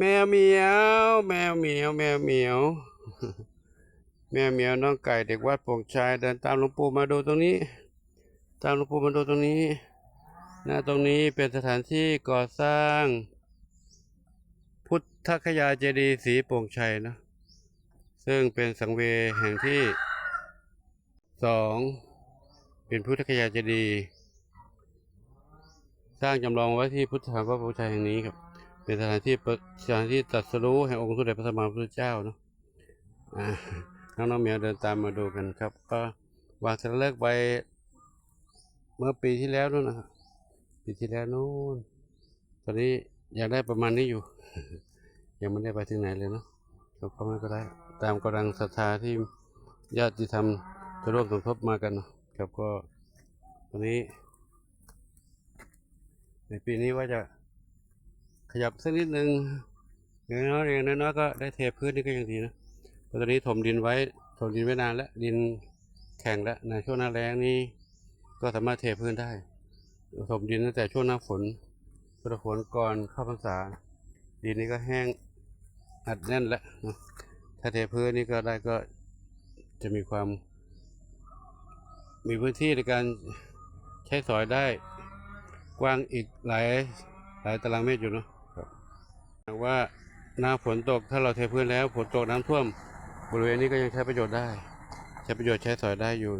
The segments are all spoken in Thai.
แมวเหมียว แมวเหมียว แมวเหมียว แมวเหมียวน้องไก่เด็กวัดโป่งชายเดินตามหลวงปู่มาดูตรงนี้ ตามหลวงปู่มาดูตรงนี้นะตรงนี้เป็นสถานที่ก่อสร้าง พุทธคยาเจดีย์ศรีโป่งชัยนะซึ่งเป็นสังเวแห่งที่สองเป็นพุทธคยาเจดีย์สร้างจำลองไว้ที่พุทธสถานพระโป่งชัยแห่งนี้ครับ เป็นสถานที่สถานที่ตรัสรู้แห่งองค์สมเด็จพระสัมมาสัมพุทธเจ้าเนาะน้องน้องๆเหมียวเดินตามมาดูกันครับ ก็วางเสร็จเลิกไปเมื่อปีที่แล้วนู่นนะครับปีที่แล้วนู่นตอนนี้อยากได้ประมาณนี้อยู่ ยังไม่ได้ไปถึงไหนเลยเนาะก็ก็ไม่ก็ได้ ตามกำลังศรัทธาที่ญาติธรรมจะร่วมสมทบมากันนะครับก็ตอนนี้ ในปีนี้ว่าจะ ขยับสักนิดนึงอย่างน้อยอย่างน้อยๆก็ได้เทพื้นนี่ก็ยังดีนะตอนนี้ถมดินไว้ถมดินไว้นานแล้วดินแข็งแล้วในช่วงหน้าแล้งนี่ก็สามารถเทพื้นได้ถมดินตั้งแต่ช่วงหน้าฝนช่วงหน้าฝนก่อนเข้าพรรษา ดินนี้ก็แห้งอัดแน่นแล้วถ้าเทพื้นนี่ก็ได้ก็จะมีความ มีพื้นที่ในการใช้สอยได้กว้างอีกหลายหลายตารางเมตรอยู่เนาะ ว่าหน้าฝนตกถ้าเราเทพื้นแล้วฝนตกน้ำท่วม บริเวณนี้ก็ยังใช้ประโยชน์ได้ ใช้ประโยชน์ใช้สอยได้อยู่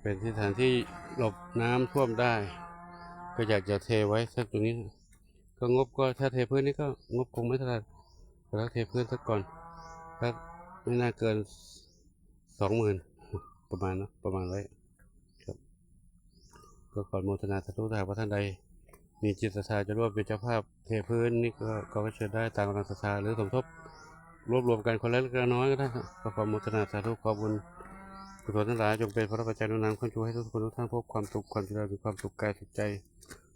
เป็นที่สถานที่หลบน้ำท่วมได้ ก็อยากจะเทไว้สักตรงนี้ ก็งบก็ถ้าเทพื้นนี่ก็งบคงไม่เท่าไหร่แต่ถ้าเทพื้นสักก่อนสักไม่น่าเกินสองหมื่นประมาณเนาะประมาณไว้ครับ ก็ขออนุโมทนาสาธุถ้าหากว่าท่านใด มีจิตศรัทธาจะร่วมเป็นเจ้าภาพเทพื้นนี่ก็ก็เชิญได้ตามกำลังศรัทธาหรือสมทบรวบรวมกันคนละเล็กน้อยก็ได้ครับก็ขออนุโมทนาสาธุขอบุญกุศลทั้งหลายจงเป็นพระปัจจัยนุนนำคนชูให้ทุกคนทุกท่านพบความสุขความเจริญมีความสุขกายสุขใจ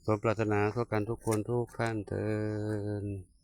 สมปรารถนาทั่วกันทุกคนทุกท่านเถิด